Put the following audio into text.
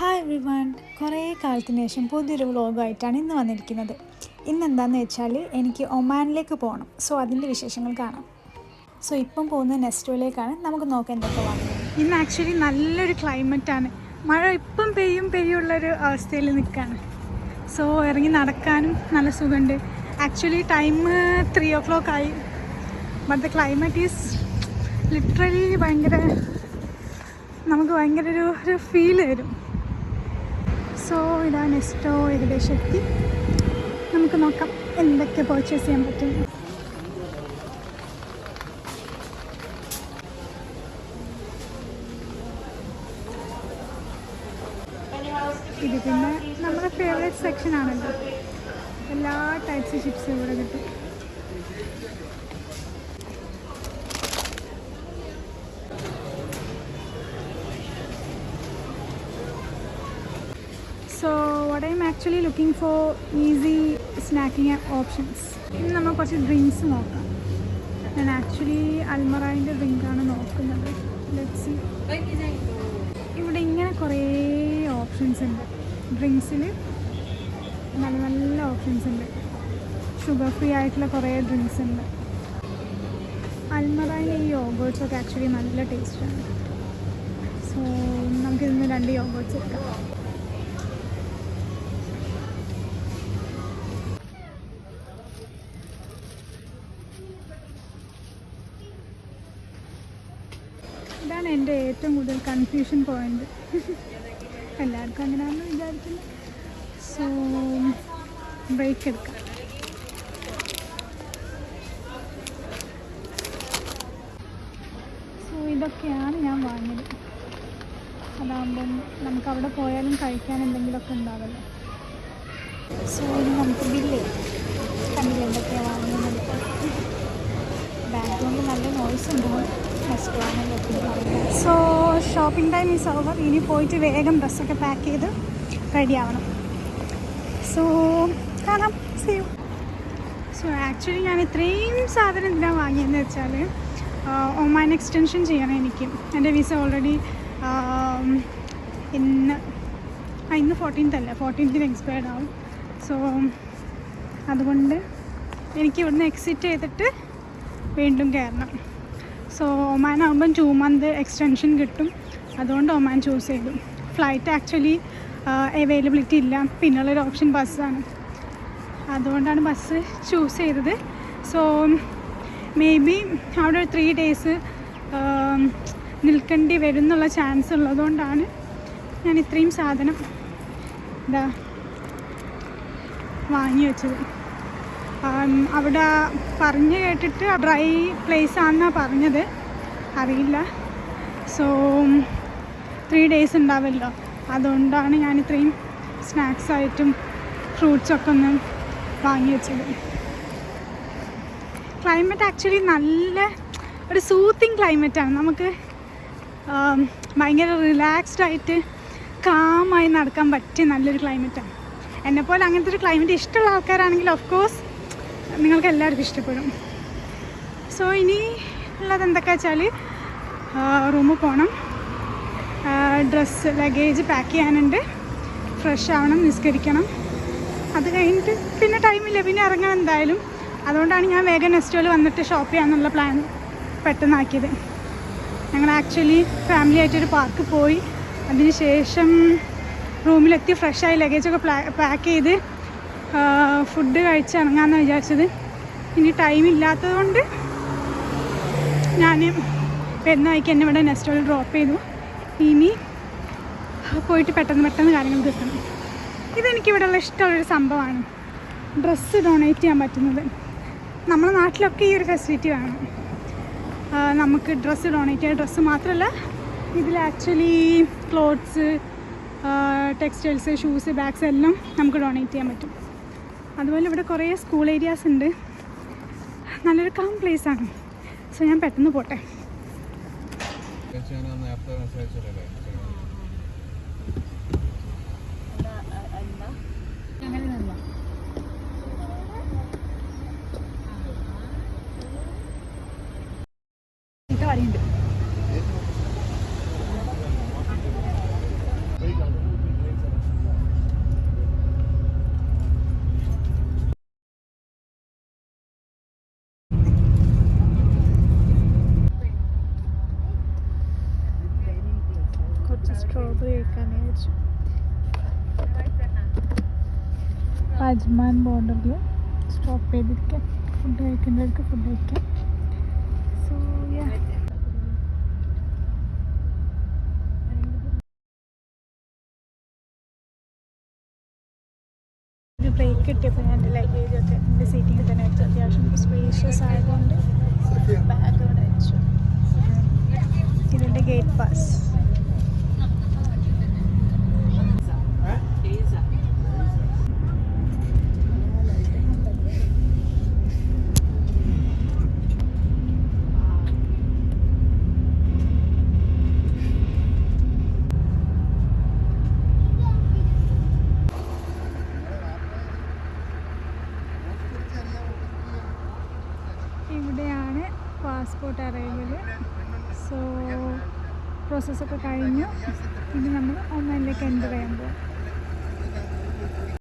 Hi every one കുറേ കാലത്തിന് ശേഷം പുതിയൊരു വ്ളോഗായിട്ടാണ് ഇന്ന് വന്നിരിക്കുന്നത്. ഇന്ന് എന്താണെന്ന് വെച്ചാൽ എനിക്ക് ഒമാനിലേക്ക് പോകണം സോ അതിന്റെ വിശേഷങ്ങൾ കാണാം. സോ ഇപ്പം പോകുന്നത് നെസ്റ്റോയിലേക്കാണ് നമുക്ക് നോക്കാം എന്തൊക്കെ വാങ്ങുന്നത് ഇന്ന് ആക്ച്വലി നല്ലൊരു ക്ലൈമറ്റാണ് മഴ ഇപ്പം പെയ്യും പെയ്യുള്ളൊരു അവസ്ഥയിൽ നിൽക്കുകയാണ് സോ ഇറങ്ങി നടക്കാനും നല്ല സുഖമുണ്ട്. Actually time three o'clock ആയി. But the climate is literally ഭയങ്കര നമുക്ക് ഭയങ്കര ഒരു ഒരു ഫീൽ വരും. സോ ഇതാണ് എസ്റ്റോ ഏകദേശം എത്തി നമുക്ക് നോക്കാം എന്തൊക്കെ പർച്ചേസ് ചെയ്യാൻ പറ്റും. ഇത് പിന്നെ നമ്മുടെ ഫേവറേറ്റ് സെക്ഷൻ ആണല്ലോ. എല്ലാ ടൈപ്സ് ചിപ്സും ഇവിടെ കിട്ടും. So what I'm actually looking for easy snacking options ഇന്ന് നമ്മൾ കുറച്ച് ഡ്രിങ്ക്സ് നോക്കാം. ഞാൻ ആക്ച്വലി അൽമറായിന്റെ ഡ്രിങ്കാണ് നോക്കുന്നത്. ലെറ്റ്സി ഇവിടെ ഇങ്ങനെ കുറേ ഓപ്ഷൻസ് ഉണ്ട്. ഡ്രിങ്ക്സിൽ നല്ല നല്ല ഓപ്ഷൻസ് ഉണ്ട്. ഷുഗർ ഫ്രീ ആയിട്ടുള്ള കുറേ ഡ്രിങ്ക്സ് ഉണ്ട്. അൽമറായിലെ ഈ യോഗേർട്സ് ഒക്കെ ആക്ച്വലി നല്ല ടേസ്റ്റാണ് സോ നമുക്കിന്ന് രണ്ട് യോഗേർട്സ് എടുക്കാം. എന്റെ ഏറ്റവും കൂടുതൽ കൺഫ്യൂഷൻ പോയിന്റ് എല്ലാവർക്കും അങ്ങനെയാണെന്ന് വിചാരിക്കുന്നു. സോ ബ്രേക്ക് എടുക്കാം. സോ ഇതൊക്കെയാണ് ഞാൻ വാങ്ങിയത്. അതാകുമ്പം നമുക്ക് അവിടെ പോയാലും കഴിക്കാൻ എന്തെങ്കിലുമൊക്കെ ഉണ്ടാവല്ലോ. സോ ഇനി നമുക്ക് ബില്ല് കണ്ടില്ല എന്തൊക്കെയാണ് വാങ്ങുന്നത്? ബാക്ക്ഗ്രൗണ്ടിൽ നല്ല നോയ്സ് ഉണ്ട്? നെക്സ്റ്റ് ആണല്ലോ പറയുന്നത് so shopping time is over ഇനി പോയിട്ട് വേഗം ഡ്രസ്സൊക്കെ പാക്ക് ചെയ്ത് റെഡി ആവണം. സോ കാണാം. സീ സോ ആക്ച്വലി ഞാൻ ഇത്രയും സാധനം എന്തിനാണ് വാങ്ങിയതെന്ന് വെച്ചാൽ ഒമാൻ എക്സ്റ്റൻഷൻ ചെയ്യണം എനിക്ക്. എന്റെ വിസ ഓൾറെഡി ഇന്ന് ആ ഇന്ന് ഫോർട്ടീൻത്ത് അല്ല? ഫോർട്ടീൻത്തിന് എക്സ്പയർഡ് ആവും. സോ അതുകൊണ്ട് എനിക്ക് ഇവിടുന്ന് എക്സിറ്റ് ചെയ്തിട്ട് വീണ്ടും കയറണം സോ ഒമാൻ ആകുമ്പം ടു മന്ത് എക്സ്റ്റൻഷൻ കിട്ടും. അതുകൊണ്ട് ഒമാൻ ചൂസ് ചെയ്തു. ഫ്ലൈറ്റ് ആക്ച്വലി അവൈലബിലിറ്റി ഇല്ല. പിന്നുള്ളൊരു ഓപ്ഷൻ ബസ്സാണ് അതുകൊണ്ടാണ് ബസ് ചൂസ് ചെയ്തത്. സോ മേ ബി അവിടെ ഒരു ത്രീ ഡേയ്സ് നിൽക്കേണ്ടി വരും എന്നുള്ള ചാൻസ് ഉള്ളതുകൊണ്ടാണ് ഞാൻ ഇത്രയും സാധനം എന്താ വാങ്ങി വെച്ചത്. അവിടെ പറഞ്ഞ് കേട്ടിട്ട് ഡ്രൈ പ്ലേസ് ആണെന്നാണ് പറഞ്ഞത്. അറിയില്ല. സോ ത്രീ ഡേയ്സ് ഉണ്ടാവുമല്ലോ അതുകൊണ്ടാണ് ഞാൻ ഇത്രയും സ്നാക്സ് ആയിട്ടും ഫ്രൂട്ട്സൊക്കെ ഒന്ന് വാങ്ങി വെച്ചത്. ക്ലൈമറ്റ് ആക്ച്വലി നല്ല ഒരു സൂത്തിങ് ക്ലൈമറ്റാണ് നമുക്ക് ഭയങ്കര റിലാക്സ്ഡ് ആയിട്ട് കാമായി നടക്കാൻ പറ്റിയ നല്ലൊരു ക്ലൈമറ്റാണ് എന്നെപ്പോലെ അങ്ങനത്തെ ഒരു ക്ലൈമറ്റ് ഇഷ്ടമുള്ള ആൾക്കാരാണെങ്കിൽ ഓഫ് കോഴ്സ് നിങ്ങൾക്ക് എല്ലാവർക്കും ഇഷ്ടപ്പെടും. സോ ഇനി ഉള്ളത് എന്തൊക്കെ വെച്ചാൽ റൂമിൽ പോകണം ഡ്രസ്സ് ലഗേജ് പാക്ക് ചെയ്യാനുണ്ട്. ഫ്രഷ് ആവണം നിസ്കരിക്കണം. അത് കഴിഞ്ഞിട്ട് പിന്നെ ടൈമില്ല പിന്നെ ഇറങ്ങാൻ എന്തായാലും. അതുകൊണ്ടാണ് ഞാൻ വേഗം നെസ്റ്റോയിൽ വന്നിട്ട് ഷോപ്പ് ചെയ്യാമെന്നുള്ള പ്ലാൻ പെട്ടെന്നാക്കിയത്. ഞങ്ങൾ ആക്ച്വലി ഫാമിലി ആയിട്ടൊരു പാർക്ക് പോയി. അതിന് ശേഷം റൂമിലെത്തി ഫ്രഷായി ലഗേജൊക്കെ പാക്ക് ചെയ്ത് ഫുഡ് കഴിച്ച് ഇറങ്ങാമെന്ന് വിചാരിച്ചത്. ഇനി ടൈം ഇല്ലാത്തതുകൊണ്ട് ഞാൻ വരുന്ന എന്നെ ഇവിടെ നെസ്റ്റോയിൽ ഡ്രോപ്പ് ചെയ്തു. ഇനി പോയിട്ട് പെട്ടെന്ന് പെട്ടെന്ന് കാര്യങ്ങൾ തീർക്കണം. ഇതെനിക്കിവിടെയുള്ള ഇഷ്ടമുള്ളൊരു സംഭവമാണ്. ഡ്രസ്സ് ഡൊണേറ്റ് ചെയ്യാൻ പറ്റുന്നത്. നമ്മുടെ നാട്ടിലൊക്കെ ഈ ഒരു ഫെസിലിറ്റി വേണം. നമുക്ക് ഡ്രസ്സ് ഡൊണേറ്റ് ചെയ്യാൻ ഡ്രസ്സ് മാത്രമല്ല ഇതിൽ actually clothes textiles shoes bags എല്ലാം നമുക്ക് ഡൊണേറ്റ് ചെയ്യാൻ പറ്റും. അതുപോലെ ഇവിടെ കുറേ സ്കൂൾ ഏരിയാസ് ഉണ്ട്. നല്ലൊരു കാം പ്ലേസ് ആണ്. സോ ഞാൻ പെട്ടെന്ന് പോട്ടെ. ഞാൻ കഴിക്കാമെന്ന് വിചാരിച്ചു അജ്മാൻ ബോർഡറിൽ സ്റ്റോപ്പ് ചെയ്തിരിക്കാം. ഫുഡ് കഴിക്കുന്നവർക്ക് ഫുഡ് കഴിക്കാം. സോ യാ ഒരു ബ്രേക്ക് കിട്ടിയപ്പോൾ ഞാൻ എന്റെ ലഗേജ് ഒക്കെ എന്റെ സീറ്റിങ്ങിൽ തന്നെ വെച്ചു. അത്യാവശ്യം സ്പേഷ്യസ് ആയതുകൊണ്ട് ബാഗ് അവിടെ വെച്ചു. ഇതിന്റെ gate pass passport arrival so പ്രോസസ്സൊക്കെ കഴിഞ്ഞു. ഇനി നമ്മൾ ഓൺലൈനിലേക്ക് എന്റർ ചെയ്യാൻ പോകും